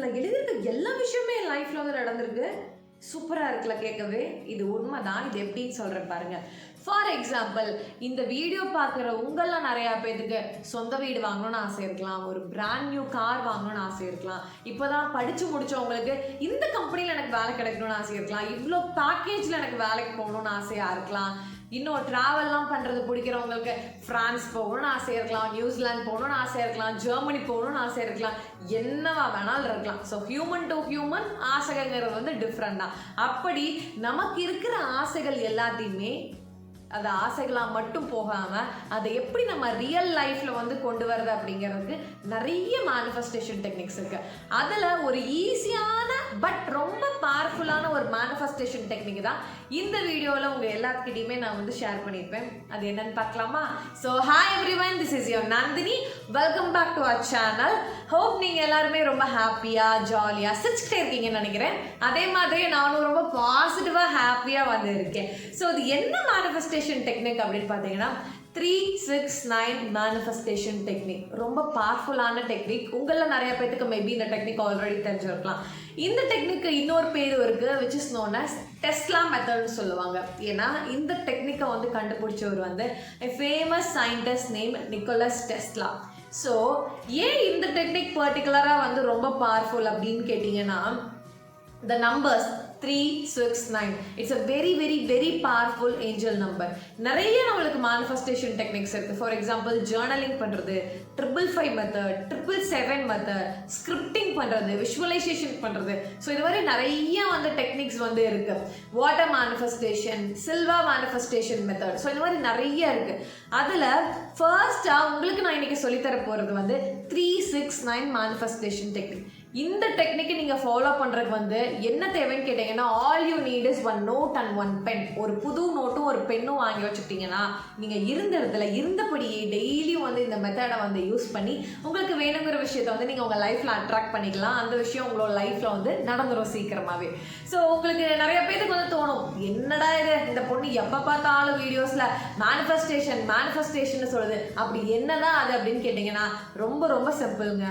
இதில் நான் எழுதியிருக்க எல்லா விஷயமே என் லைஃப்பில் வந்து நடந்திருக்கு. சூப்பராக இருக்குல்ல கேட்கவே. இது உண்மைதான் இது எப்படின்னு சொல்கிறேன் பாருங்கள் ஃபார் எக்ஸாம்பிள் இந்த வீடியோ பார்க்குற உங்கள்லாம் நிறையா பேர்த்துக்கு சொந்த வீடு வாங்கணும்னு ஆசை இருக்கலாம். ஒரு பிராண்ட் நியூ கார் வாங்கணும்னு ஆசை இருக்கலாம். இப்போ தான் படித்து முடிச்சவங்களுக்கு இந்த கம்பெனியில் எனக்கு வேலை கிடைக்கணும்னு ஆசை இருக்கலாம். இவ்வளோ பேக்கேஜில் எனக்கு வேலைக்கு போகணும்னு ஆசையாக இருக்கலாம். இன்னும் ட்ராவல்லாம் பண்ணுறது பிடிக்கிறவங்களுக்கு ஃப்ரான்ஸ் போகணும்னு ஆசை இருக்கலாம் நியூசிலாந்து போகணும்னு ஆசை இருக்கலாம் ஜெர்மனி போகணும்னு ஆசை இருக்கலாம் என்னவா வேணாலும் இருக்கலாம். ஸோ ஹியூமன் டு ஹியூமன் ஆசைங்கிறது வந்து டிஃப்ரெண்ட் தான் அப்படி நமக்கு இருக்கிற ஆசைகள் எல்லாத்தையுமே அது ஆசைகளாக மட்டும் போகாமல் அதை எப்படி நம்ம ரியல் லைஃப்பில் வந்து கொண்டு வரது அப்படிங்கிறதுக்கு நிறைய மேனிஃபெஸ்டேஷன் டெக்னிக்ஸ் இருக்குது அதில் ஒரு ஈஸியான பட் ரொம்ப பவர்ஃபுல்லான ஒரு மேனிஃபெஸ்டேஷன் டெக்னிக் தான் இந்த வீடியோவில் உங்கள் எல்லாத்துக்கிட்டையுமே நான் வந்து ஷேர் பண்ணியிருப்பேன். அது என்னன்னு பார்க்கலாமா? So hi everyone this is your Nandini welcome back to our channel hope நீங்கள் எல்லாருமே ரொம்ப ஹாப்பியாக ஜாலியாக சிரிச்சுக்கிட்டே இருக்கீங்கன்னு நினைக்கிறேன். அதே மாதிரி நானும் ரொம்ப பாசிட்டிவாக ஹாப்பியாக வந்து இருக்கேன். ஸோ அது என்ன மேனிஃபெஸ்டேஷன் மேனிஃபெஸ்டேஷன் டெக்னிக் அப்படின்னு பார்த்தீங்கன்னா three six nine manifestation technique ரொம்ப பவர்ஃபுல்லான டெக்னிக் உங்களில் நிறைய பேர்த்துக்கு மேபி இந்த டெக்னிக் ஆல்ரெடி தெரிஞ்சிருக்கலாம். இந்த டெக்னிக்கு இன்னொரு பேர் இருக்குது which is known as Tesla மெத்தட்னு சொல்லுவாங்க. ஏன்னா இந்த டெக்னிக்கை வந்து கண்டுபிடிச்சவர் வந்து famous scientist name Nicholas Tesla so ஏன் இந்த டெக்னிக் பர்டிகுலராக வந்து ரொம்ப பவர்ஃபுல் அப்படின்னு கேட்டிங்கன்னா the numbers three six nine it's a very very very powerful angel number நிறைய நம்மளுக்கு manifestation டெக்னிக்ஸ் இருக்குது ஃபார் எக்ஸாம்பிள் ஜேர்னலிங் பண்ணுறது triple five method triple seven method scripting பண்ணுறது விஷுவலைசேஷன் பண்ணுறது ஸோ இது மாதிரி நிறைய வந்து டெக்னிக்ஸ் வந்து இருக்குது water manifestation Silva manifestation method so இந்த மாதிரி நிறைய இருக்குது அதில் ஃபர்ஸ்ட்டாக உங்களுக்கு நான் இன்னைக்கு சொல்லித்தர போகிறது வந்து three six nine manifestation technique இந்த டெக்னிக்கை நீங்கள் ஃபாலோ பண்ணுறதுக்கு வந்து என்ன தேவைன்னு கேட்டிங்கன்னா all you need is one note and one pen ஒரு புது நோட்டும் ஒரு பென்னும் வாங்கி வச்சுக்கிட்டிங்கன்னா நீங்கள் இருந்த இடத்துல இருந்தபடியே டெய்லியும் வந்து இந்த மெத்தடை வந்து யூஸ் பண்ணி உங்களுக்கு வேணுங்கிற விஷயத்தை வந்து நீங்கள் உங்கள் லைஃப்பில் அட்ராக்ட் பண்ணிக்கலாம். அந்த விஷயம் உங்களோட லைஃப்பில் வந்து நடந்துடும் சீக்கிரமாகவே ஸோ உங்களுக்கு நிறைய பேருக்கு வந்து தோணும் என்னடா இது? இந்த பொண்ணு எப்போ பார்த்தாலும் வீடியோஸில் மேனிஃபெஸ்டேஷன் மேனிஃபெஸ்டேஷன் சொல்லுது. அப்படி என்னதான் அது அப்படின்னு கேட்டிங்கன்னா ரொம்ப ரொம்ப சிம்பிளுங்க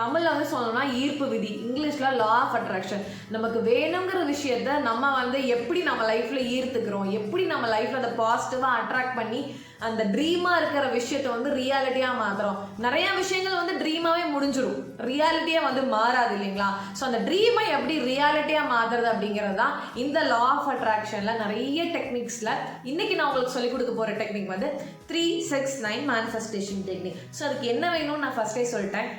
தமிழில் வந்து சொல்லணும்னா ஈர்ப்பு விதி. இங்கிலீஷில் லா ஆஃப் அட்ராக்ஷன் நமக்கு வேணுங்கிற விஷயத்த நம்ம வந்து எப்படி நம்ம லைஃப்பில் ஈர்த்துக்கிறோம்? எப்படி நம்ம லைஃப்பில் அதை பாசிட்டிவாக அட்ராக்ட் பண்ணி அந்த ட்ரீமாக இருக்கிற விஷயத்த வந்து ரியாலிட்டியாக மாற்றுறோம் நிறையா விஷயங்கள் வந்து ட்ரீமாகவே முடிஞ்சிடும் ரியாலிட்டியாக வந்து மாறாது இல்லைங்களா? ஸோ அந்த ட்ரீமை எப்படி ரியாலிட்டியாக மாற்றுறது அப்படிங்கிறது தான் இந்த லா ஆஃப் அட்ராக்ஷனில் நிறைய டெக்னிக்ஸில் இன்றைக்கி நான் உங்களுக்கு சொல்லிக் கொடுக்க போகிற டெக்னிக் வந்து three six nine manifestation technique so அதுக்கு என்ன வேணும்னு நான் ஃபஸ்ட்டே சொல்லிட்டேன்.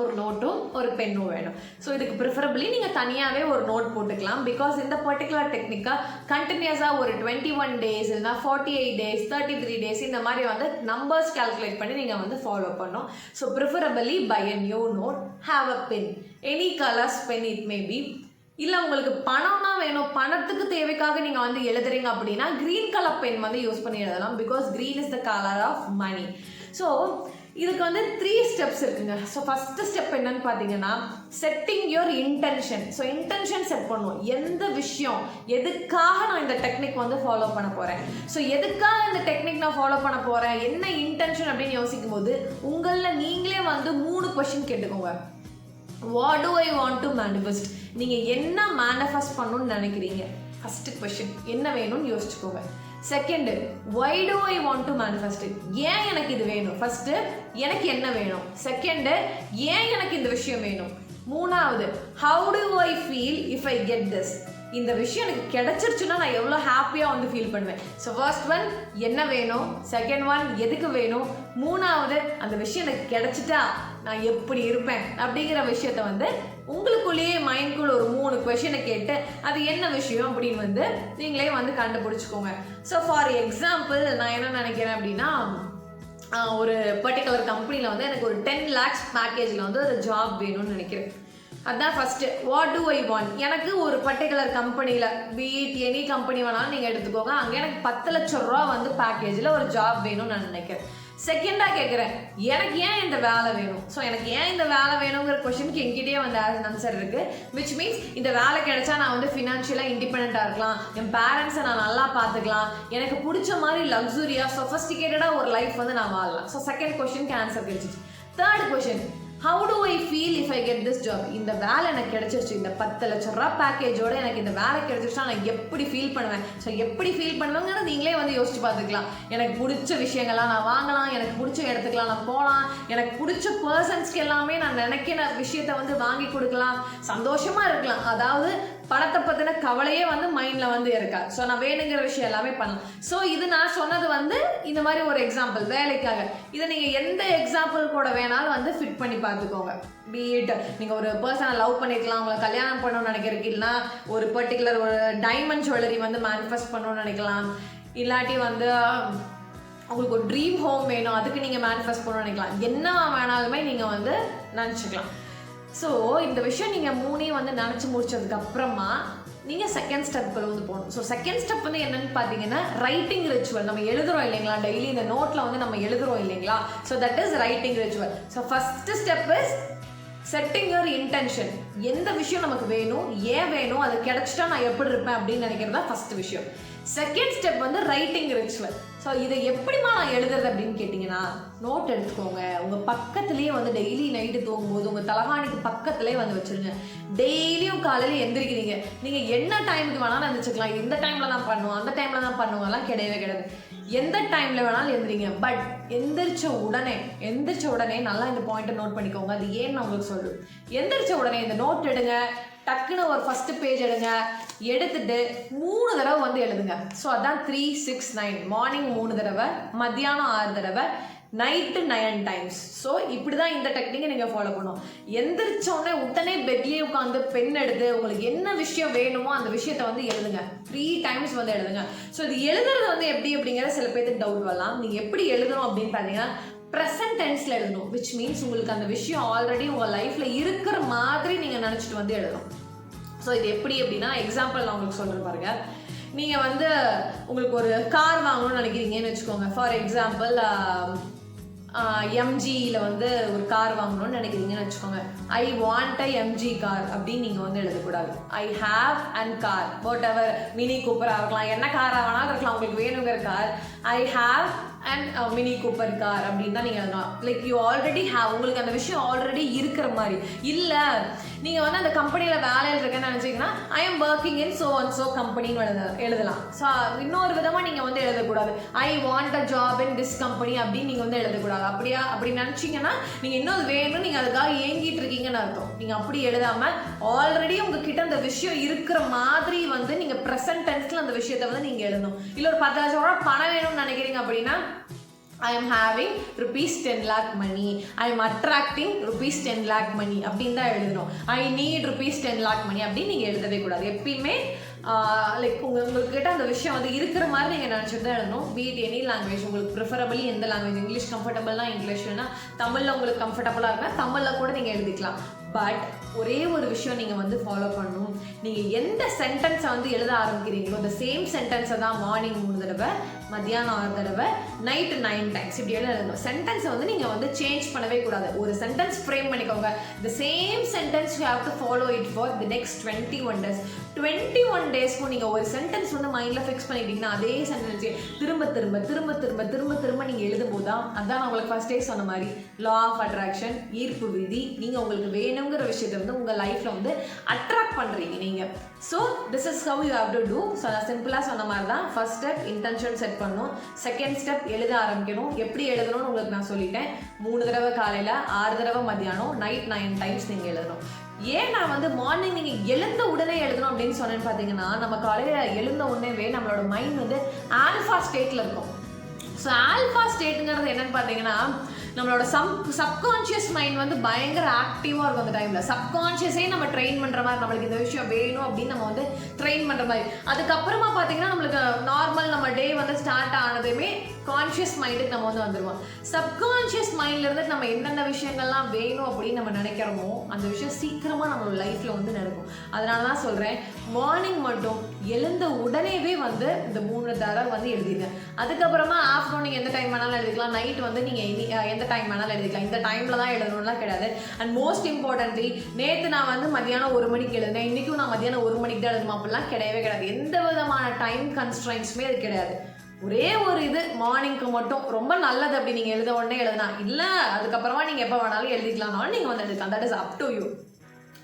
ஒரு நோட்டும் ஒரு பென்னும் வேணும். ஸோ இதுக்கு ப்ரிஃபரபிளி நீங்கள் தனியாகவே ஒரு நோட் போட்டுக்கலாம். பிகாஸ் இந்த பர்டிகுலர் டெக்னிக்காக கண்டினியூஸாக ஒரு டுவெண்ட்டி ஒன் டேஸ் இல்லைனா forty eight days thirty three days இந்த மாதிரி வந்து நம்பர்ஸ் கால்குலேட் பண்ணி நீங்கள் வந்து ஃபாலோ பண்ணணும். So preferably buy a new note have a pen any colours pen it may be இல்லை உங்களுக்கு பணம்னா வேணும். பணத்துக்கு தேவைக்காக நீங்கள் வந்து எழுதுறீங்க அப்படின்னா க்ரீன் கலர் பென் வந்து யூஸ் பண்ணி எழுதலாம். Because green is the colour of money so இதுக்கு வந்து த்ரீ ஸ்டெப்ஸ் இருக்குங்க. ஸோ ஃபஸ்ட்டு ஸ்டெப் என்னன்னு பார்த்தீங்கன்னா setting your intention so intention set பண்ணுவோம். எந்த விஷயம் எதுக்காக நான் இந்த டெக்னிக் வந்து ஃபாலோ பண்ண போகிறேன் ஸோ எதுக்காக இந்த டெக்னிக் நான் ஃபாலோ பண்ண போகிறேன் என்ன இன்டென்ஷன் அப்படின்னு யோசிக்கும் போது உங்களில் நீங்களே வந்து மூணு கொஷின் கேட்டுக்கோங்க. What do I want to manifest நீங்கள் என்ன மேனிஃபெஸ்ட் பண்ணணும்னு நினைக்கிறீங்க? ஃபஸ்ட்டு கொஷின் என்ன வேணும்னு யோசிச்சுக்கோங்க. Second why do I want to manifest ஏன் எனக்கு இது வேணும்? ஃபஸ்ட்டு எனக்கு என்ன வேணும்? செகண்டு ஏன் எனக்கு இந்த விஷயம் வேணும்? மூணாவது how do I feel if I get this இந்த விஷயம் எனக்கு கிடைச்சிருச்சுன்னா நான் எவ்வளோ ஹாப்பியாக வந்து ஃபீல் பண்ணுவேன். ஸோ ஃபர்ஸ்ட் ஒன் என்ன வேணும்? செகண்ட் ஒன் எதுக்கு வேணும்? மூணாவது அந்த விஷயம் எனக்கு கிடைச்சிட்டா நான் எப்படி இருப்பேன்? அப்படிங்கிற விஷயத்த வந்து உங்களுக்குள்ளேயே மைண்ட்குள்ள ஒரு மூணு கொஷினை கேட்டு அது என்ன விஷயம் அப்படின்னு வந்து நீங்களே வந்து கண்டுபிடிச்சிக்கோங்க. ஸோ ஃபார் எக்ஸாம்பிள் நான் என்ன நினைக்கிறேன் அப்படின்னா ஒரு பர்டிகுலர் கம்பெனியில் வந்து எனக்கு ஒரு டென் லேக்ஸ் பேக்கேஜில் வந்து ஒரு ஜாப் வேணும்னு நினைக்கிறேன். அதுதான் first what do I want எனக்கு ஒரு பர்டிகுலர் கம்பெனியில் பிஇட் எனி கம்பெனி வேணாலும் நீங்கள் எடுத்துக்கோங்க. அங்கே எனக்கு பத்து லட்ச ரூபா வந்து பேக்கேஜில் ஒரு ஜாப் வேணும்னு நான் நினைக்கிறேன். செகண்டாக கேட்குறேன் எனக்கு ஏன் இந்த வேலை வேணும்? ஸோ எனக்கு ஏன் இந்த வேலை வேணுங்கிற கொஷனுக்கு எங்கிட்டே வந்து ஆன்சர் இருக்குது விச் மீன்ஸ் இந்த வேலை கிடைச்சா நான் வந்து ஃபினான்ஷியலாக இண்டிபெண்ட்டாக இருக்கலாம். என் பேரண்ட்ஸை நான் நல்லா பார்த்துக்கலாம். எனக்கு பிடிச்ச மாதிரி லக்ஸுரியாக சொஃபஸ்டிகேட்டடாக ஒரு லைஃப் வந்து நான் வாழலாம். ஸோ செகண்ட் கொஷனுக்கு ஆன்சர் கிடைச்சிச்சு. Third question how do I feel if I get this job இந்த வேலை எனக்கு கிடைச்சிருச்சு. இந்த பத்து லட்ச ரூபா பேக்கேஜோட எனக்கு இந்த வேலை கிடைச்சிருச்சா நான் எப்படி ஃபீல் பண்ணுவேன்? ஸோ எப்படி ஃபீல் பண்ணுவேங்கிறத நீங்களே வந்து யோசிச்சு பார்த்துக்கலாம். எனக்கு பிடிச்ச விஷயங்கள்லாம் நான் வாங்கலாம். எனக்கு பிடிச்ச இடத்துக்குலாம் நான் போகலாம். எனக்கு பிடிச்ச பர்சன்ஸ்க்கு எல்லாமே நான் நினைக்கிற விஷயத்த வந்து வாங்கி கொடுக்கலாம். சந்தோஷமாக இருக்கலாம். அதாவது பணத்தை பற்றின கவலையே வந்து மைண்டில் வந்து இருக்கா? ஸோ நான் வேணுங்கிற விஷயம் எல்லாமே பண்ணலாம். ஸோ இது நான் சொன்னது வந்து இந்த மாதிரி ஒரு எக்ஸாம்பிள் வேலைக்காக. இதை நீங்கள் எந்த எக்ஸாம்பிள் கூட வேணாலும் வந்து ஃபிட் பண்ணி பார்த்துக்கோங்க. பீட் நீங்கள் ஒரு பர்சனை லவ் பண்ணிக்கலாம் அவங்களை கல்யாணம் பண்ணணும்னு நினைக்கிறீங்கன்னா இல்லைனா ஒரு பர்டிகுலர் ஒரு டைமண்ட் ஜுவல்லரி வந்து மேனிஃபெஸ்ட் பண்ணணும்னு நினைக்கலாம். இல்லாட்டி வந்து உங்களுக்கு ஒரு ட்ரீம் ஹோம் வேணும் அதுக்கு நீங்கள் மேனிஃபெஸ்ட் பண்ணணும்னு நினைக்கலாம். என்ன வேணாலுமே நீங்கள் வந்து நினச்சிக்கலாம். ஸோ இந்த விஷயம் நீங்கள் மூணையும் வந்து நினச்சி முடிச்சதுக்கப்புறமா நீங்கள் செகண்ட் ஸ்டெப் வந்து போகணும். ஸோ செகண்ட் ஸ்டெப் வந்து என்னன்னு பார்த்தீங்கன்னா ரைட்டிங் ரிச்சுவல் நம்ம எழுதுறோம் இல்லைங்களா? டெய்லி இந்த நோட்டில் வந்து நம்ம எழுதுறோம் இல்லைங்களா? So that is writing ritual so first step is setting your intention எந்த விஷயம் நமக்கு வேணும் ஏன் வேணும் அது கிடைச்சிட்டா நான் எப்படி இருப்பேன் அப்படின்னு நினைக்கிறது தான் விஷயம். செகண்ட் ஸ்டெப் வந்து ரைட்டிங் ரிச்சுவல் ஸோ இதை எப்படிமா நான் எழுதுறது அப்படின்னு கேட்டிங்கன்னா நோட் எடுத்துக்கோங்க. உங்கள் பக்கத்துலேயே வந்து டெய்லி நைட்டு தூங்கும்போது உங்கள் தலகாணிக்கு பக்கத்துலேயே வந்து வச்சுருங்க. டெய்லியும் காலையில் எந்திரிக்கிறீங்க. நீங்கள் என்ன டைமுக்கு வேணாலும் எந்திரிச்சுக்கலாம். இந்த டைமில் தான் பண்ணுவோம் அந்த டைமில் தான் பண்ணுவோம்லாம் கிடையவே கிடையாது. எந்த டைமில் வேணாலும் எந்திரிங்க. பட் எந்திரிச்ச உடனே எந்திரிச்ச உடனே நல்லா இந்த பாயிண்ட்டை நோட் பண்ணிக்கோங்க. அது ஏன்னு நான் உங்களுக்கு சொல்லுவேன் எந்திரிச்ச உடனே இந்த நோட் எடுங்க. டக்குன்னு ஒரு ஃபஸ்ட்டு பேஜ் எடுங்க. எடுத்துட்டு மூணு தடவை வந்து எழுதுங்க. ஸோ அதான் த்ரீ சிக்ஸ் நைன் மார்னிங் மூணு தடவை மத்தியானம் ஆறு தடவை நைட்டு நயன் டைம்ஸ் ஸோ இப்படி தான் இந்த டெக்னிக்கை நீங்கள் ஃபாலோ பண்ணும் எந்திரிச்சோடனே உடனே பெட்லேயே உட்காந்து பென் எடுத்து உங்களுக்கு என்ன விஷயம் வேணுமோ அந்த விஷயத்த வந்து எழுதுங்க. த்ரீ டைம்ஸ் வந்து எழுதுங்க. ஸோ இது எழுதுறது வந்து எப்படி அப்படிங்கிற சில பேருக்கு டவுட் வரலாம். நீங்கள் எப்படி எழுதணும் அப்படின்னு பார்த்தீங்கன்னா ப்ரெசன்ட் டென்ஸில் எழுதணும். விச் மீன்ஸ் உங்களுக்கு அந்த விஷயம் ஆல்ரெடி உங்கள் லைஃப்பில் இருக்கிற மாதிரி நீங்கள் நினச்சிட்டு வந்து எழுதணும். ஸோ இது எப்படி அப்படின்னா எக்ஸாம்பிள் நான் உங்களுக்கு சொல்கிறேன் பாருங்க. நீங்கள் வந்து உங்களுக்கு ஒரு கார் வாங்கணும்னு நினைக்கிறீங்கன்னு வச்சுக்கோங்க. ஃபார் எக்ஸாம்பிள் எம்ஜியில் வந்து ஒரு கார் வாங்கணும்னு நினைக்கிறீங்கன்னு வச்சுக்கோங்க. I want a MG car அப்படின்னு நீங்கள் வந்து எழுதக்கூடாது. I have and car whatever Mini கூப்பராக இருக்கலாம் என்ன காராக வேணாலும் இருக்கலாம் உங்களுக்கு வேணுங்கிற car I have and Mini Cooper car அப்படின்னு தான் நீங்கள் எழுதலாம். லைக் யூ ஆல்ரெடி ஹாவ் உங்களுக்கு அந்த விஷயம் ஆல்ரெடி இருக்கிற மாதிரி. இல்லை நீங்கள் வந்து அந்த கம்பெனியில் வேலையில் இருக்கேன்னு நினச்சிங்கன்னா I am working in so and so கம்பெனின்னு எழுத எழுதலாம். ஸோ இன்னொரு விதமாக நீங்கள் வந்து எழுதக்கூடாது. I want a job in this company அப்படின்னு நீங்கள் வந்து எழுதக்கூடாது. அப்படியா அப்படி நினச்சிங்கன்னா நீங்கள் இன்னொரு வேணும் நீங்கள் அதுக்காக ஏங்கிட்டு இருக்கீங்கன்னு அர்த்தம். நீங்கள் அப்படி எழுதாமல் ஆல்ரெடி உங்ககிட்ட அந்த விஷயம் இருக்கிற மாதிரி வந்து நீங்கள் ப்ரெசன்ட் டென்ஸில் அந்த விஷயத்தை வந்து நீங்கள் எழுதணும். இல்லை ஒரு பத்து லட்சம் ரூபா பணம் வேணும்னு நினைக்கிறீங்க அப்படின்னா I am having rupees ten lakh money I am attracting rupees ten lakh money அப்படின்னு தான் எழுதணும். I need rupees ten lakh money அப்படின்னு நீங்கள் எழுதவே கூடாது. எப்பயுமே லைக் உங்கள் உங்கள்கிட்ட அந்த விஷயம் வந்து இருக்கிற மாதிரி நீங்கள் நினச்சிட்டு தான் எழுதணும். பீட் எனி லாங்குவேஜ் உங்களுக்கு ப்ரிஃபரபிளி எந்த லாங்குவேஜ் இங்கிலீஷ் கம்ஃபர்டபுள்னா இங்கிலீஷ் வேணால் தமிழில் உங்களுக்கு கம்ஃபர்டபுளாக இருந்தால் தமிழில் கூட நீங்கள் எழுதிக்கலாம். பட் ஒரே ஒரு விஷயம் நீங்கள் வந்து ஃபாலோ பண்ணணும். நீங்கள் எந்த சென்டென்ஸை வந்து எழுத ஆரம்பிக்கிறீங்களோ அந்த சேம் சென்டென்ஸை தான் மார்னிங் மூணு தடவை மத்தியானம் ஆறு தடவை நைட்டு நைன் டைம்ஸ் இப்படி எழுதணும் சென்டென்ஸை வந்து நீங்கள் வந்து சேஞ்ச் பண்ணவே கூடாது. ஒரு சென்டென்ஸ் ஃப்ரேம் பண்ணிக்கோங்க. The same sentence you have to follow it for the next twenty one days twenty one டேஸ்க்கும் நீங்கள் ஒரு சென்டென்ஸ் வந்து மைண்டில் ஃபிக்ஸ் பண்ணிட்டீங்கன்னா அதே சென்டென்ஸே திரும்ப திரும்ப திரும்ப திரும்ப திரும்ப திரும்ப நீங்கள் எழுதும்போது தான் அதான் நான் உங்களுக்கு ஃபஸ்ட்டே சொன்ன மாதிரி லா ஆஃப் அட்ராக்ஷன் ஈர்ப்பு விதி நீங்கள் உங்களுக்கு வேணும் வேணுங்கிற விஷயத்தை வந்து உங்கள் லைஃப்பில் வந்து அட்ராக்ட் பண்ணுறீங்க நீங்கள் so this is how you how to do so நான் சிம்பிளாக சொன்ன மாதிரி தான் ஃபர்ஸ்ட் ஸ்டெப் இன்டென்ஷன் செட் பண்ணணும். செகண்ட் ஸ்டெப் எழுத ஆரம்பிக்கணும். எப்படி எழுதணும்னு உங்களுக்கு நான் சொல்லிட்டேன். மூணு தடவை காலையில் ஆறு தடவை மத்தியானம் நைட் நைன் டைம்ஸ் நீங்கள் எழுதணும். ஏன் நான் வந்து மார்னிங் நீங்கள் எழுந்த உடனே எழுதணும் அப்படின்னு சொன்னேன்னு பார்த்தீங்கன்னா நம்ம காலையில் எழுந்த உடனேவே நம்மளோட மைண்ட் வந்து ஆல்ஃபா ஸ்டேட்டில் இருக்கும். ஸோ ஆல்ஃபா ஸ்டேட்டுங்கிறது என்னன்னு பார்த்தீங்கன்னா நம்மளோட சம் சப்கான்ஷியஸ் மைண்ட் வந்து பயங்கர ஆக்டிவாக இருக்கும் அந்த டைமில் சப்கான்ஷியஸே நம்ம ட்ரெயின் பண்ணுற மாதிரி நம்மளுக்கு இந்த விஷயம் வேணும் அப்படின்னு நம்ம வந்து ட்ரெயின் பண்ணுற மாதிரி. அதுக்கப்புறமா பார்த்தீங்கன்னா நம்மளுக்கு நார்மல் நம்ம டே வந்து ஸ்டார்ட் ஆனதுமே கான்ஷியஸ் மைண்டுக்கு நம்ம வந்து வந்துடுவோம் சப்கான்ஷியஸ் மைண்ட்லேருந்து நம்ம என்னென்ன விஷயங்கள்லாம் வேணும் அப்படின்னு நம்ம நினைக்கிறோமோ அந்த விஷயம் சீக்கிரமாக நம்மளோட லைஃப்பில் வந்து நடக்கும். அதனால தான் சொல்கிறேன் மார்னிங் மட்டும் எழுந்த உடனேவே வந்து இந்த மூணு தடவை வந்து எழுதிடுங்க அதுக்கப்புறமா ஆஃப்டர்நூன் நீங்கள் எந்த டைம் வேணாலும் எழுதிக்கலாம். நைட் வந்து நீங்கள் எந்த டைம் வேணாலும் எழுதிக்கலாம். இந்த டைமில் தான் எழுதணும்லாம் கிடையாது. அண்ட் மோஸ்ட் இம்பார்ட்டன்ட்லி நேற்று நான் வந்து மதியானம் ஒரு மணிக்கு எழுதினேன். இன்றைக்கும் நான் மதியானம் ஒரு மணிக்கு தான் எழுதணும். அப்படிலாம் கிடையவே கிடையாது. எந்த விதமான டைம் கன்ஸ்ட்ரைன்ஸுமே அது கிடையாது. ஒரே ஒரு இது மார்னிங்க்கு மட்டும். ரொம்ப நல்லது அப்படி நீங்கள் எழுத உடனே எழுதுனா. இல்லை அதுக்கப்புறமா நீங்கள் எப்போ வேணாலும் எழுதிக்கலாம்னாலும் நீங்கள் வந்து எழுதிக்கலாம். That is up to you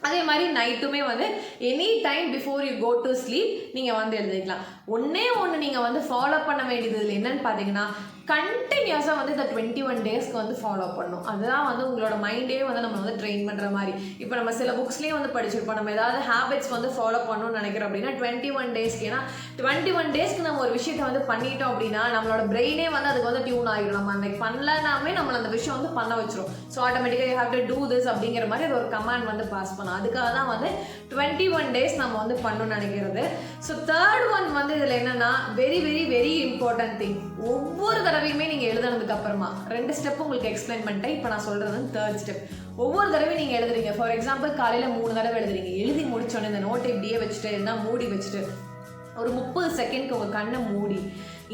அதே மாதிரி நைட்டுமே வந்து any time before you go to sleep நீங்கள் வந்து எழுதிக்கலாம். ஒன்றே ஒன்று நீங்கள் வந்து ஃபாலோ பண்ண வேண்டியது என்னன்னு பார்த்தீங்கன்னா கண்டினியூஸாக வந்து இந்த டுவெண்ட்டி ஒன் டேஸ்க்கு வந்து ஃபாலோ பண்ணும் அதுதான் வந்து உங்களோட மைண்டே வந்து நம்ம வந்து ட்ரெயின் பண்ணுற மாதிரி. இப்போ நம்ம சில புக்ஸ்லேயே வந்து படிச்சிருப்போம். நம்ம ஏதாவது ஹேபிட்ஸ் வந்து ஃபாலோ பண்ணணும்னு நினைக்கிறோம் அப்படின்னா டுவெண்ட்டி ஒன் டேஸ்க்கு ஏன்னா டுவெண்ட்டி ஒன் டேஸ்க்கு நம்ம ஒரு விஷயத்தை வந்து பண்ணிட்டோம் அப்படின்னா நம்மளோட பிரெயினே வந்து அதுக்கு வந்து டியூன் ஆகிடும் நம்ம அன்னைக்கு பண்ணலனாமே நம்மளை அந்த விஷயம் வந்து பண்ண வச்சிரும். ஸோ ஆட்டோமேட்டிக்காக you have to do this அப்படிங்கிற மாதிரி அது ஒரு கமாண்ட் வந்து பாஸ் பண்ணும் அதுக்காக தான் வந்து டுவெண்ட்டி ஒன் டேஸ் நம்ம வந்து பண்ணணும்னு நினைக்கிறது. ஸோ தேர்ட் ஒன் வந்து இதில் என்னன்னா very very very important thing ஒவ்வொரு தடவையுமே நீங்கள் எழுதுனதுக்கு அப்புறமா ரெண்டு ஸ்டெப் உங்களுக்கு எக்ஸ்பிளைன் பண்ணிட்டேன். இப்போ நான் சொல்கிறது வந்து தேர்ட் ஸ்டெப் ஒவ்வொரு தடவையும் நீங்கள் எழுதுறீங்க. ஃபார் எக்ஸாம்பிள் காலையில் மூணு தடவை எழுதுறீங்க. எழுதி முடிச்சோன்னே இந்த நோட்டை இப்படியே வச்சுட்டு என்ன மூடி வச்சுட்டு ஒரு முப்பது செகண்ட்க்கு உங்கள் கண்ணை மூடி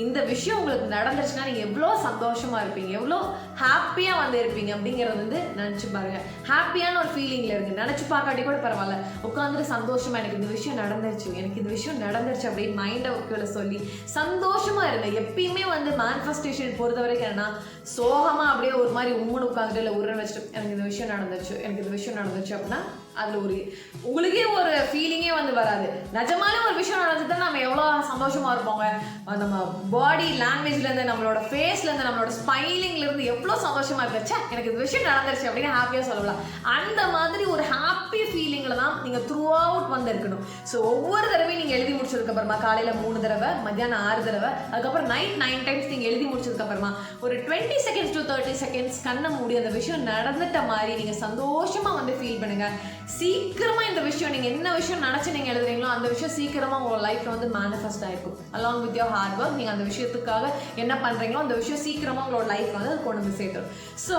இந்த விஷயம் உங்களுக்கு நடந்துச்சுன்னா நீங்கள் எவ்வளோ சந்தோஷமாக இருப்பீங்க? எவ்வளோ ஹாப்பியாக வந்து இருப்பீங்க அப்படிங்கிறத வந்து நினச்சி பாருங்க. ஹாப்பியான ஒரு ஃபீலிங்கில் இருக்குது நினச்சி பார்க்காட்டி கூட பரவாயில்ல. உட்காந்துட்டு சந்தோஷமாக எனக்கு இந்த விஷயம் நடந்துருச்சு. எனக்கு இந்த விஷயம் நடந்துருச்சு அப்படின்னு மைண்டை உட்கார சொல்லி சந்தோஷமாக இருங்க. எப்பயுமே வந்து மேனிஃபெஸ்டேஷன் பொறுத்த வரைக்கும் என்னன்னா சோகமாக அப்படியே ஒரு மாதிரி உம்முன்னு உட்காந்துட்டு இல்லை உருன்னு வச்சுட்டு எனக்கு இந்த விஷயம் நடந்துச்சு எனக்கு இந்த விஷயம் நடந்துச்சு அப்படின்னா அதில் ஒரு உங்களுக்கே ஒரு ஃபீலிங்கே வந்து வராது. நிஜமான ஒரு விஷயம் நடந்துட்டு நம்ம எவ்வளோ சந்தோஷமாக இருப்போங்க. நம்ம பாடி லாங்குவேஜ்லேருந்து நம்மளோட ஃபேஸ்லேருந்து நம்மளோட ஸ்மைலிங்லேருந்து எவ்வளோ சந்தோஷமாக இருந்துச்சு எனக்கு இந்த விஷயம் நடந்துருச்சு அப்படின்னு ஹாப்பியாக சொல்லலாம். அந்த மாதிரி ஒரு ஹாப்பி ஃபீலிங்கில் தான் நீங்கள் த்ரூ அவுட் வந்து இருக்கணும் ஸோ ஒவ்வொரு தடவையும் நீங்கள் எழுதி முடிச்சதுக்கப்புறமா காலையில் மூணு தடவை மத்தியானம் ஆறு தடவை அதுக்கப்புறம் நைட் நைன் டைம்ஸ் நீங்கள் எழுதி முடிச்சதுக்கப்புறமா ஒரு twenty seconds to thirty seconds கண்ணை மூடி அந்த விஷயம் நடந்துட்ட மாதிரி நீங்கள் சந்தோஷமாக வந்து ஃபீல் பண்ணுங்கள் சீக்கிரமாக இந்த விஷயம் நீங்கள் என்ன விஷயம் நினச்சி நீங்கள் எழுதுறீங்களோ அந்த விஷயம் சீக்கிரமாக உங்கள் லைஃப்பில் வந்து மேனிஃபெஸ்ட் ஆகிருக்கும் along with your hard work நீங்கள் அந்த விஷயத்துக்காக என்ன பண்ணுறீங்களோ அந்த விஷயம் சீக்கிரமாக உங்களோட லைஃப்பில் வந்து அது கொண்டு வந்து சேர்த்துரும். ஸோ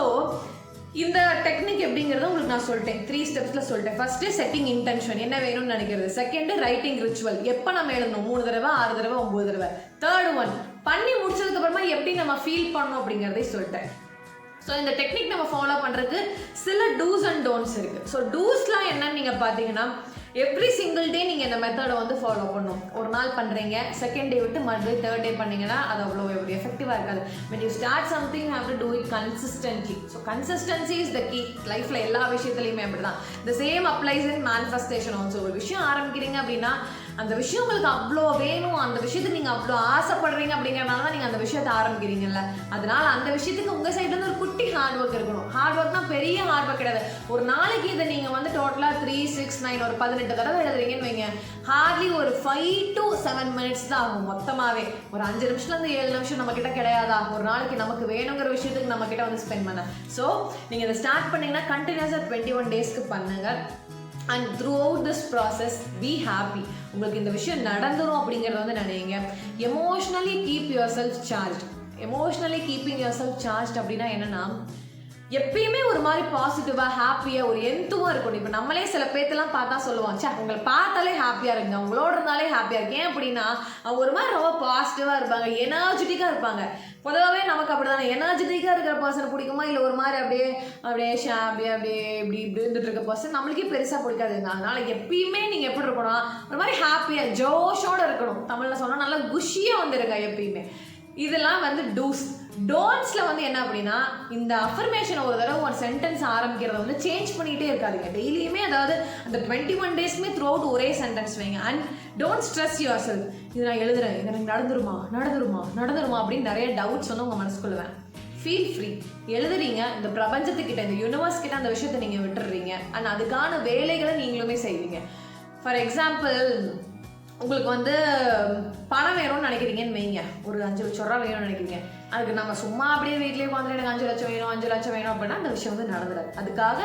இந்த டெக்னிக் எப்படிங்கிறத உங்களுக்கு நான் சொல்லிட்டேன். த்ரீ ஸ்டெப்ஸில் சொல்லிட்டேன். ஃபர்ஸ்ட்டு செட்டிங் இன்டென்ஷன் என்ன வேணும்னு நினைக்கிறது. செகண்டு ரைட்டிங் ரிச்சுவல் எப்போ நம்ம எழுதணும்? மூணு தடவை ஆறு தடவை ஒம்பது தடவை. தேர்ட் ஒன் பண்ணி முடிச்சதுக்கப்புறமா எப்படி நம்ம ஃபீல் பண்ணணும் அப்படிங்கிறதையும் சொல்லிட்டேன். ஸோ இந்த டெக்னிக் நம்ம ஃபாலோ பண்ணுறதுக்கு சில டூஸ் அண்ட் டோன்ட்ஸ் இருக்குது ஸோ டூஸ்லாம் என்னன்னு நீங்கள் பார்த்தீங்கன்னா எவ்ரி சிங்கிள் டே நீங்கள் இந்த மெத்தடை வந்து ஃபாலோ பண்ணும் ஒரு நாள் பண்ணுறீங்க செகண்ட் டே விட்டு மறுபடியும் தேர்ட் டே பண்ணிங்கன்னா அது அவ்வளோ எஃபெக்டிவாக இருக்காது. When you start something have to do it consistently so consistency is the key லைஃப்பில் எல்லா விஷயத்துலையுமே அப்படி தான் the same applies in manifestation also ஒரு விஷயம் ஆரம்பிக்கிறீங்க அப்படின்னா அந்த விஷயம் உங்களுக்கு அவ்வளோ வேணும் அந்த விஷயத்தை நீங்கள் அவ்வளோ ஆசைப்படுறீங்க அப்படிங்கிறனால தான் நீங்கள் அந்த விஷயத்தை ஆரம்பிக்கிறீங்கல்ல. அதனால அந்த விஷயத்துக்கு உங்கள் சைட்லேருந்து ஒரு குட்டி ஹார்ட் ஒர்க் இருக்கணும். ஹார்ட் ஒர்க்னா பெரிய ஹார்ட் ஒர்க் கிடையாது. ஒரு நாளைக்கு இதை நீங்கள் வந்து டோட்டலாக த்ரீ சிக்ஸ் நைன் ஒரு பதினெட்டு தடவை எழுதுறீங்கன்னு வைங்க. ஹார்ட்லி ஒரு ஃபைவ் டு செவன் மினிட்ஸ் தான் ஆகும் மொத்தமாகவே ஒரு அஞ்சு நிமிஷம்லேருந்து ஏழு நிமிஷம் நம்மக்கிட்ட கிடையாதா? ஒரு நாளைக்கு நமக்கு வேணுங்கிற விஷயத்துக்கு நம்மக்கிட்ட வந்து ஸ்பெண்ட் பண்ண. ஸோ நீங்கள் இதை ஸ்டார்ட் பண்ணிங்கன்னா கண்டினியூஸாக டுவெண்ட்டி ஒன் டேஸ்க்கு பண்ணுங்கள் and throughout this process be happy உங்களுக்கு இந்த விஷயம் நடந்துடும் அப்படிங்கிறத வந்து நினைங்க emotionally keep yourself charge emotionally keeping yourself charge அப்படின்னா என்னன்னா எப்பயுமே ஒரு மாதிரி பாசிட்டிவாக ஹாப்பியாக ஒரு எந்துவாக இருக்கணும். இப்போ நம்மளே சில பேர்த்தெல்லாம் பார்த்தா சொல்லுவாங்க சே உங்களை பார்த்தாலே ஹாப்பியாக இருங்க. உங்களோட இருந்தாலே ஹாப்பியாக இருக்கு. ஏன் அப்படின்னா அவங்க ஒரு மாதிரி ரொம்ப பாசிட்டிவாக இருப்பாங்க எனர்ஜெட்டிக்காக இருப்பாங்க. பொதுவாகவே நமக்கு அப்படி தானே எனர்ஜெட்டிக்காக இருக்கிற பர்சனை பிடிக்குமா? இல்லை ஒரு மாதிரி அப்படியே அப்படியே ஷே அப்படியே அப்படியே இப்படி இப்படி இருந்துட்டு இருக்க பர்சன் நம்மளுக்கே பெருசாக பிடிக்காதுங்க அதனால எப்பயுமே நீங்கள் எப்படி இருக்கணும் ஒரு மாதிரி ஹாப்பியாக ஜோஷோடு இருக்கணும். தமிழில் சொன்னால் நல்லா குஷியாக வந்துருங்க எப்பயுமே. இதெல்லாம் வந்து டூஸ் டோன்ட்ஸில் வந்து என்ன அப்படின்னா இந்த அஃபர்மேஷன் ஒரு தடவை ஒரு சென்டென்ஸ் ஆரம்பிக்கிறத வந்து சேஞ்ச் பண்ணிகிட்டே இருக்காதுங்க. டெய்லியுமே அதாவது அந்த டுவெண்ட்டி ஒன் டேஸ்மே த்ரூ அவுட் ஒரே சென்டென்ஸ் வைங்க. And don't stress yourself இது நான் எழுதுறேன். இது எனக்கு நடந்துருமா? நடந்துருமா? நடந்துருமா அப்படின்னு நிறைய டவுட்ஸ் வந்து உங்கள் மனசுக்குள்ளுவேன். ஃபீல் ஃப்ரீ எழுதுறீங்க. இந்த பிரபஞ்சத்துக்கிட்ட இந்த யூனிவர்ஸ் கிட்ட அந்த விஷயத்தை நீங்கள் விட்டுடுறீங்க அண்ட் அதுக்கான வேலைகளை நீங்களுமே செய்வீங்க. ஃபார் எக்ஸாம்பிள் உங்களுக்கு வந்து பணம் வேணும்னு நினைக்கிறீங்கன்னு வைங்க. ஒரு அஞ்சு லட்சம் ரூபா வேணும்னு நினைக்கிறீங்க. அதுக்கு நம்ம சும்மா அப்படியே வீட்லயே உட்காந்து எனக்கு அஞ்சு லட்சம் வேணும் அஞ்சு லட்சம் வேணும் அப்படின்னா அந்த விஷயம் வந்து நடந்துடாது. அதுக்காக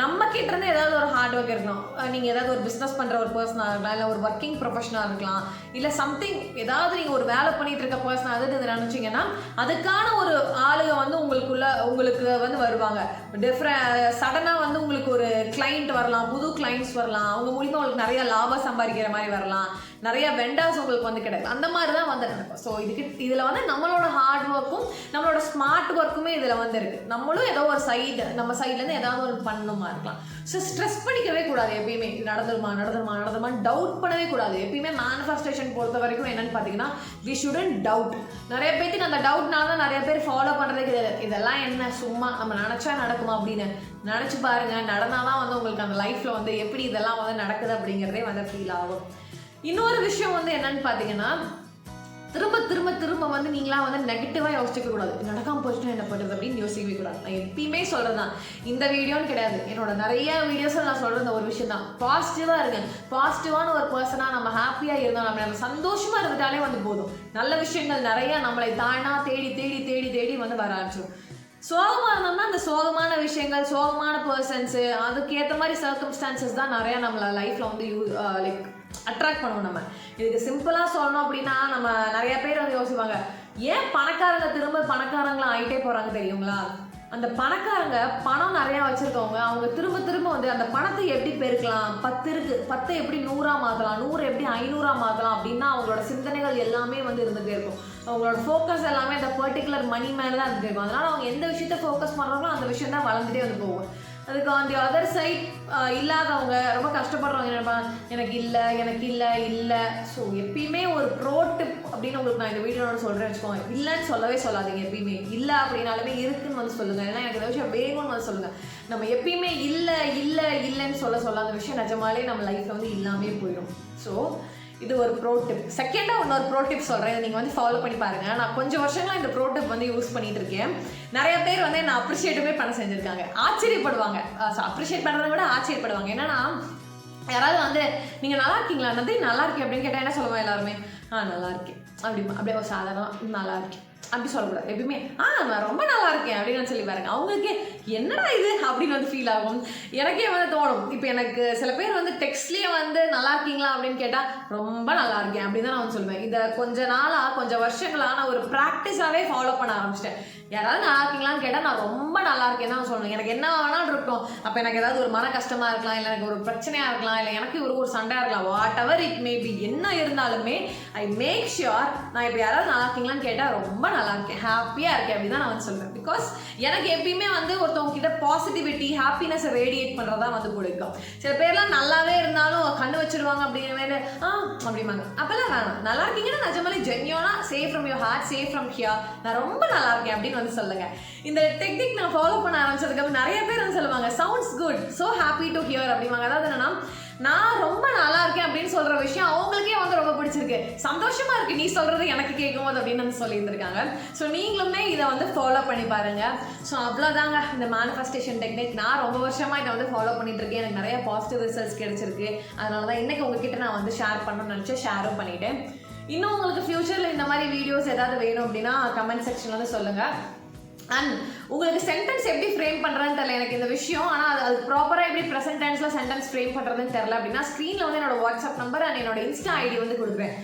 நம்ம கிட்ட இருந்து ஏதாவது ஒரு ஹார்ட் ஒர்க் இருக்கணும் நீங்கள் நீங்க ஏதாவது ஒரு பிஸ்னஸ் பண்ற ஒரு பர்சனாக இருக்கலாம் இல்லை ஒரு ஒர்க்கிங் ப்ரொஃபஷனாக இருக்கலாம் இல்லை சம்திங் ஏதாவது நீங்க ஒரு வேலை பண்ணிட்டு இருக்க பர்சனாக அது நினைச்சீங்கன்னா அதுக்கான ஒரு ஆளுங்க வந்து உங்களுக்குள்ள உங்களுக்கு வந்து வருவாங்க. டிஃப்ரெண்ட் சடனாக வந்து உங்களுக்கு ஒரு கிளைண்ட் வரலாம் புது கிளைண்ட்ஸ் வரலாம். அவங்க மூலியமா உங்களுக்கு நிறைய லாபம் சம்பாதிக்கிற மாதிரி வரலாம். நிறைய வெண்டாஸ் உங்களுக்கு வந்து கிடைக்கும் அந்த மாதிரி தான் வந்து நடக்கும் ஸோ இதுக்கு இதில் வந்து நம்மளோட ஹார்ட் ஒர்க்கும் நம்மளோட ஸ்மார்ட் ஒர்க்குமே இதில் வந்து இருக்கு நம்மளும் ஏதோ ஒரு சைடு நம்ம சைட்லேருந்து ஏதாவது ஒரு பண்ணணுமா இருக்கலாம். ஸோ ஸ்ட்ரெஸ் பண்ணிக்கவே கூடாது எப்பயுமே. நடந்துருமா நடந்துருமா நடந்துருமா டவுட் பண்ணவே கூடாது. எப்பயுமே மேனிஃபெஸ்டேஷன் பொறுத்த வரைக்கும் என்னன்னு பார்த்தீங்கன்னா வி ஷுடன் டவுட் நிறைய பேர்த்துக்கு அந்த டவுட்னால தான் நிறைய பேர் ஃபாலோ பண்ணுறதே கிடையாது. இதெல்லாம் என்ன? சும்மா நம்ம நினச்சா நடக்குமா அப்படின்னு? நினச்சி பாருங்க. நடந்தாதான் வந்து உங்களுக்கு அந்த லைஃப்பில் வந்து எப்படி இதெல்லாம் வந்து நடக்குது அப்படிங்கிறதே வந்து ஃபீல் ஆகும். இன்னொரு விஷயம் வந்து என்னன்னு பார்த்தீங்கன்னா திரும்ப திரும்ப திரும்ப வந்து நீங்களா வந்து நெகட்டிவாக யோசிச்சுக்க கூடாது. நடக்காம போச்சுன்னா என்ன பண்ணுறது அப்படின்னு யோசிக்கவே கூடாது. நான் எப்பயுமே சொல்கிறதான் இந்த வீடியோன்னு கிடையாது. என்னோட நிறைய வீடியோஸில் நான் சொல்கிற ஒரு விஷயம் தான் பாசிட்டிவாக இருங்க. பாசிட்டிவான ஒரு பர்சனாக நம்ம ஹாப்பியாக இருந்தோம் நம்ம நம்ம சந்தோஷமாக இருந்துட்டாலே வந்து போதும். நல்ல விஷயங்கள் நிறைய நம்மளை தானா தேடி தேடி தேடி தேடி வந்து வர ஆரம்பிச்சிடும் சோகமாக இருந்தோம்னா அந்த சோகமான விஷயங்கள் சோகமான பர்சன்ஸு அதுக்கேற்ற மாதிரி சர்க்கம்ஸ்டான்சஸ் தான் நிறையா நம்மளை லைஃப்பில் வந்து யூ லைக் அட்ராக்ட் பண்ணுவோம் நம்ம. இதுக்கு சிம்பிளாக சொல்லணும் அப்படின்னா நம்ம நிறைய பேர் வந்து யோசிப்பாங்க ஏன் பணக்காரங்க திரும்ப பணக்காரங்களா ஆகிட்டே போகிறாங்க தெரியுங்களா? அந்த பணக்காரங்க பணம் நிறையா வச்சுருக்கவங்க அவங்க திரும்ப திரும்ப வந்து அந்த பணத்தை எப்படி பெருக்கலாம்? பத்து இருக்கு பத்தை எப்படி நூறாக மாற்றலாம் நூறு எப்படி ஐநூறாக மாற்றலாம் அப்படின்னா அவங்களோட சிந்தனைகள் எல்லாமே வந்து இருந்துகிட்டே இருக்கும். அவங்களோட ஃபோக்கஸ் எல்லாமே அந்த பர்டிகுலர் மணி மேலே தான் இருந்துகிட்டே இருக்கும். அதனால் அவங்க எந்த விஷயத்த ஃபோக்கஸ் பண்ணுறாங்களோ அந்த விஷயம் தான் வளர்ந்துட்டே வந்து போகும். அதுக்கு ஆன் தி அதர் சைட் இல்லாதவங்க ரொம்ப கஷ்டப்படுறவங்க என்னப்பா எனக்கு இல்லை எனக்கு இல்லை இல்லை. ஸோ எப்பயுமே ஒரு ப்ரோ டிப் அப்படின்னு உங்களுக்கு நான் இந்த வீடியோட சொல்கிறேன் வச்சுக்கோங்க. இல்லைன்னு சொல்லவே சொல்லாதீங்க எப்பயுமே. இல்லை அப்படின்னாலுமே இருக்குன்னு வந்து சொல்லுங்கள் ஏன்னா எனக்கு இந்த விஷயம் வேணும்னு வந்து சொல்லுங்கள் நம்ம எப்பயுமே இல்லை இல்லை இல்லைன்னு சொல்ல சொல்ல அந்த விஷயம் நிஜமாலே நம்ம லைஃப்பில் வந்து இல்லாமே போயிடும். ஸோ இது ஒரு ப்ரோ டிப் செகண்டாக இன்னொரு ப்ரோ டிப் சொல்கிறேன் நீங்கள் வந்து ஃபாலோ பண்ணி பாருங்கள் நான் கொஞ்சம் வருஷங்களா இந்த ப்ரோ டிப் வந்து யூஸ் பண்ணிட்டு இருக்கேன். நிறைய பேர் வந்து என்ன அப்ரிஷியேட்டுமே பண்ண செஞ்சுருக்காங்க. ஆச்சரியப்படுவாங்க. அப்ரிஷியேட் பண்ணுறதை விட ஆச்சரியப்படுவாங்க. என்னன்னா யாராவது வந்து நீங்கள் நல்லா இருக்கீங்களா? நந்தி நல்லா இருக்கேன் அப்படின்னு கேட்டால் என்ன சொல்லுவோம் எல்லாருமே? ஆ நல்லா இருக்கேன். அப்படி அப்படியே ஒரு நல்லா இருக்கேன். அப்படி சொல்லக்கூடாது. எப்பயுமே ஆ நான் ரொம்ப நல்லா அப்படின்னு சொல்லி பாருங்க. அவங்களுக்கு என்னடா இது? அப்படின்னு வந்து ஃபீல் ஆகும். எனக்கே வந்து தோணும். இப்போ எனக்கு சில பேர் வந்து டெக்ஸ்ட்லேயே வந்து நல்லா இருக்கீங்களா? அப்படின்னு கேட்டால் ரொம்ப நல்லா இருக்கேன். அப்படின்னு தான் நான் வந்து சொல்லுவேன். இதை கொஞ்ச நாளாக கொஞ்சம் வருஷங்களாக நான் ஒரு ப்ராக்டிஸாகவே ஃபாலோ பண்ண ஆரம்பிச்சிட்டேன். யாராவது நல்லா இருக்கீங்களான்னு கேட்டால் நான் ரொம்ப நல்லா இருக்கேன் தான் சொல்லுவேன் எனக்கு என்ன வேணாலும் இருக்கும் அப்போ எனக்கு ஏதாவது ஒரு மன கஷ்டமாக இருக்கலாம் இல்லை எனக்கு ஒரு பிரச்சனையாக இருக்கலாம் இல்லை எனக்கு ஒரு ஒரு சண்டையாக இருக்கலாம். வாட் எவர் இட் மேபி என்ன இருந்தாலுமே ஐ மேக் ஷியோர் நான் இப்போ யாராவது நல்லா இருக்கீங்களான்னு கேட்டால் ரொம்ப நல்லா இருக்கேன். ஹாப்பியாக இருக்கேன். அப்படிதான் தான் நான் வந்து சொல்கிறேன் பிகாஸ் எனக்கு எப்பயுமே வந்து ஒருத்தவங்க கிட்ட பாசிட்டிவிட்டி ஹாப்பினஸை ரேடியேட் பண்ணுறதா வந்து பிடிக்கும். சில பேர்லாம் நல்லாவே இருந்தாலும் கண்ணு வச்சிருவாங்க அப்படிங்கிற மாதிரி ஆ அப்படிம்பாங்க. அப்பெல்லாம் வேணாம் நல்லா இருக்கீங்கன்னா நிஜமாலே ஜென்யூனா safe from your heart safe from here நான் ரொம்ப நல்லா இருக்கேன் அப்படின்னு வந்து சொல்லுங்க. இந்த டெக்னிக் நான் ஃபாலோ பண்ண ஆரம்பிச்சதுக்கு நிறைய பேர் வந்து சொல்லுவாங்க sounds good so happy to hear அப்படிம்பாங்க. அதாவது என்னன்னா நான் ரொம்ப நல்லா இருக்கேன் அப்படின்னு சொல்ற விஷயம் அவங்களுக்கே வந்து ரொம்ப பிடிச்சிருக்கு. சந்தோஷமா இருக்கு. நீ சொல்றது எனக்கு கேட்கும் போது அப்படின்னு வந்து சொல்லியிருந்திருக்காங்க. ஸோ நீங்களுமே இதை வந்து ஃபாலோ பண்ணி பாருங்க. ஸோ அவ்வளோதாங்க இந்த மேனிஃபெஸ்டேஷன் டெக்னிக் நான் ரொம்ப வருஷமா இதை வந்து ஃபாலோ பண்ணிட்டு இருக்கேன். எனக்கு நிறைய பாசிட்டிவ் ரிசல்ட்ஸ் கிடைச்சிருக்கு. அதனால தான் இன்னைக்கு உங்ககிட்ட நான் வந்து ஷேர் பண்ணணும்னு நினச்சேன். ஷேரும் பண்ணிட்டேன். இன்னும் உங்களுக்கு ஃப்யூச்சரில் இந்த மாதிரி வீடியோஸ் ஏதாவது வேணும் அப்படின்னா கமெண்ட் செக்ஷனில் வந்து சொல்லுங்கள் அண்ட் உங்களுக்கு சென்டென்ஸ் எப்படி ஃப்ரேம் பண்ணுறேன்னு தெரியல. எனக்கு இந்த விஷயம் ஆனால் அது அது ப்ராப்பராக எப்படி ப்ரெசென்ட் டென்ஸில் சென்டென்ஸ் ஃப்ரேம் பண்ணுறதுன்னு தெரில அப்படின்னா ஸ்க்ரீனில் வந்து என்னோட வாட்ஸ்அப் நம்பர் அண்ட் என்னோட இன்ஸ்டா ஐடி வந்து கொடுக்குறேன்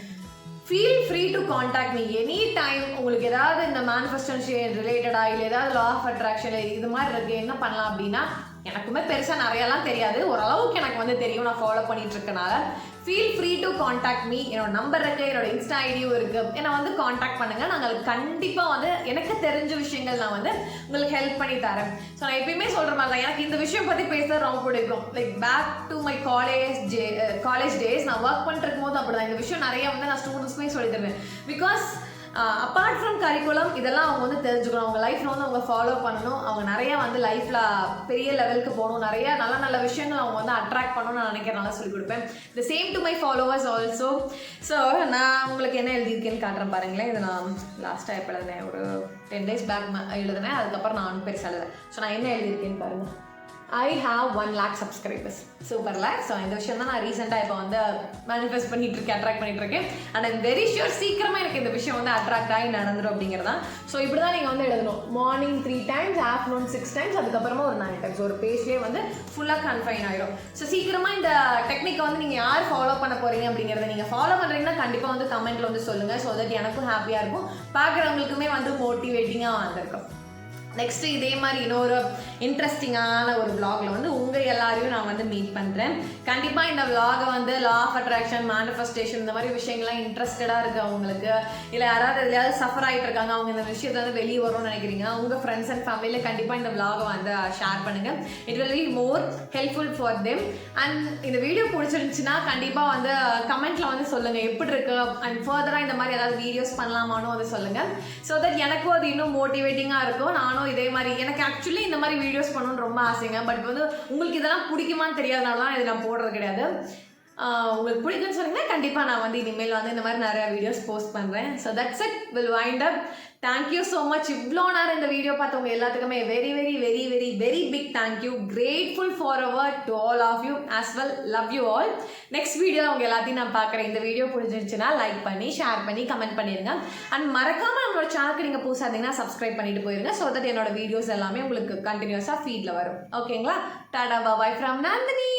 feel free to contact me any time உங்களுக்கு ஏதாவது இந்த மேனிஃபெஸ்டன்ஷன் ரிலேட்டடாக இல்லை ஏதாவது லா ஆஃப் அட்ராக்ஷன் இது மாதிரி இருக்குது என்ன பண்ணலாம் அப்படின்னா எனக்குமே பெருசாக நிறையாலாம் தெரியாது. ஓரளவுக்கு எனக்கு வந்து தெரியும். நான் ஃபாலோ பண்ணிட்டு இருக்கனால feel free to contact me என்னோட நம்பர் இருக்குது என்னோட இன்ஸ்டா ஐடியும் இருக்குது என்னை வந்து காண்டாக்ட் பண்ணுங்கள் நாங்கள் கண்டிப்பாக வந்து எனக்கு தெரிஞ்ச விஷயங்கள் நான் வந்து உங்களுக்கு ஹெல்ப் பண்ணி தரேன். ஸோ நான் எப்பயுமே சொல்கிற மாதிரி தான். எனக்கு இந்த விஷயம் பற்றி பேசுறது ரொம்ப பிடிக்கும். Like back to my college day college days நான் ஒர்க் பண்ணிருக்கும் போது அப்படி தான் இந்த விஷயம் நிறைய வந்து நான் ஸ்டூடெண்ட்ஸ்க்குமே சொல்லி தருவேன் பிகாஸ் அப்பார்ட் ஃப்ரம் கரிக்குலம் இதெல்லாம் அவங்க வந்து தெரிஞ்சுக்கணும். அவங்க லைஃப்பில் வந்து அவங்க ஃபாலோ பண்ணணும். அவங்க நிறைய வந்து லைஃப்பில் பெரிய லெவலுக்கு போகணும். நிறைய நல்ல நல்ல விஷயங்கள் அவங்க வந்து அட்ராக்ட் பண்ணணும்னு நான் நினைக்கிறனால சொல்லி கொடுப்பேன். The same to my followers also so நான் உங்களுக்கு என்ன எழுதியிருக்கேன்னு காட்டுறேன் பாருங்களேன். இது நான் லாஸ்ட்டாக எப்போ எழுதினேன். ஒரு டென் டேஸ் பேக் எழுதினேன். அதுக்கப்புறம் நான் பெருசாக எழுதுறேன் ஸோ நான் என்ன எழுதியிருக்கேன்னு பாருங்கள் I have one lakh subscribers சூப்பரில் so இந்த விஷயம் தான் நான் ரீசெண்டாக இப்போ வந்து மேனிஃபெஸ்ட் பண்ணிட்டு இருக்கேன் அட்ராக்ட் பண்ணிட்டு இருக்கேன் அண்ட் ஐம் வெரி ஷியூர் சீக்கிரமாக எனக்கு இந்த விஷயம் வந்து அட்ராக்ட் ஆகி நடந்துடும் அப்படிங்கிறதா ஸோ இப்படி தான் நீங்கள் வந்து எழுதணும். Morning three times afternoon six times அதுக்கப்புறமா ஒரு நைன் டைம்ஸ் ஒரு பேஜ்லேயே வந்து ஃபுல்லாக கன்ஃபைன் ஆகிடும் ஸோ சீக்கிரமாக இந்த டெக்னிக்கை வந்து நீங்கள் யார் ஃபாலோ பண்ண போகிறீங்க அப்படிங்கிறத நீங்கள் ஃபாலோ பண்ணுறீங்கன்னா கண்டிப்பாக வந்து கமெண்ட்டில் வந்து சொல்லுங்கள் ஸோ தட் எனக்கும் ஹாப்பியாக இருக்கும். பார்க்குறவங்களுக்குமே வந்து மோட்டிவேட்டிங்காக வந்திருக்கும். நெக்ஸ்ட் இதே மாதிரி இன்னொரு இன்ட்ரெஸ்டிங்கான ஒரு vlogல வந்து உங்க எல்லாரையும் நான் வந்து மீட் பண்றேன். கண்டிப்பா இந்த vlog வந்து லா ஆஃப் அட்ராக்ஷன் மேனிஃபெஸ்டேஷன் இந்த மாதிரி விஷயங்கள்லாம் இன்ட்ரெஸ்டடா இருக்கு அவங்களுக்கு இல்ல யாராவது எதையாவது சஃபர் ஆகிட்டு இருக்காங்க அவங்க இந்த விஷயத்தை வந்து வெளியே வரும்னு நினைக்கிறீங்க உங்க ஃப்ரெண்ட்ஸ் அண்ட் ஃபேமிலியில கண்டிப்பா இந்த vlog வந்து ஷேர் பண்ணுங்க. It will be more helpful for them and இந்த வீடியோ பிடிச்சிருந்துச்சுன்னா கண்டிப்பா வந்து கமெண்ட்ல வந்து சொல்லுங்க. எப்படி இருக்கு? அண்ட் ஃபர்தரா இந்த மாதிரி ஏதாவது வீடியோஸ் பண்ணலாமான்னு வந்து சொல்லுங்க. ஸோ தட் எனக்கும் அது இன்னும் மோட்டிவேட்டிங்காக இருக்கும். நானும் இதே மாதிரி எனக்கு ஆக்சுவலி இந்த மாதிரி வீடியோஸ் பண்ணணும்னு ரொம்ப ஆசைங்க. பட் வந்து உங்களுக்கு இதெல்லாம் பிடிக்குமான்னு தெரியாதனால தான் இது நான் போடுறது கிடையாது. உங்களுக்கு பிடிக்கும்னு சொன்னீங்கன்னா கண்டிப்பாக நான் வந்து இனிமேல் வந்து இந்த மாதிரி நிறைய வீடியோஸ் போஸ்ட் பண்ணுறேன் so that's it will wind up thank you so much இவ்வளோ நேரம் இந்த வீடியோ பார்த்தவங்க எல்லாத்துக்குமே very very very very very big thank you grateful for our to all of you as well love you all next video அவங்க எல்லாத்தையும் நான் பார்க்குறேன். இந்த வீடியோ பிடிச்சிருந்துச்சுன்னா லைக் பண்ணி ஷேர் பண்ணி கமெண்ட் பண்ணிடுங்க அண்ட் மறக்காமல் நம்மளோட சேனலுக்கு நீங்கள் புதுசாக இருந்தீங்கன்னா சப்ஸ்கிரைப் பண்ணிட்டு போயிருங்க. ஸோ தட் என்னோட வீடியோஸ் எல்லாமே உங்களுக்கு கண்டினியூஸாக ஃபீடில் வரும். ஓகேங்களா டாடா பாய் ஃப்ரம் நந்தினி.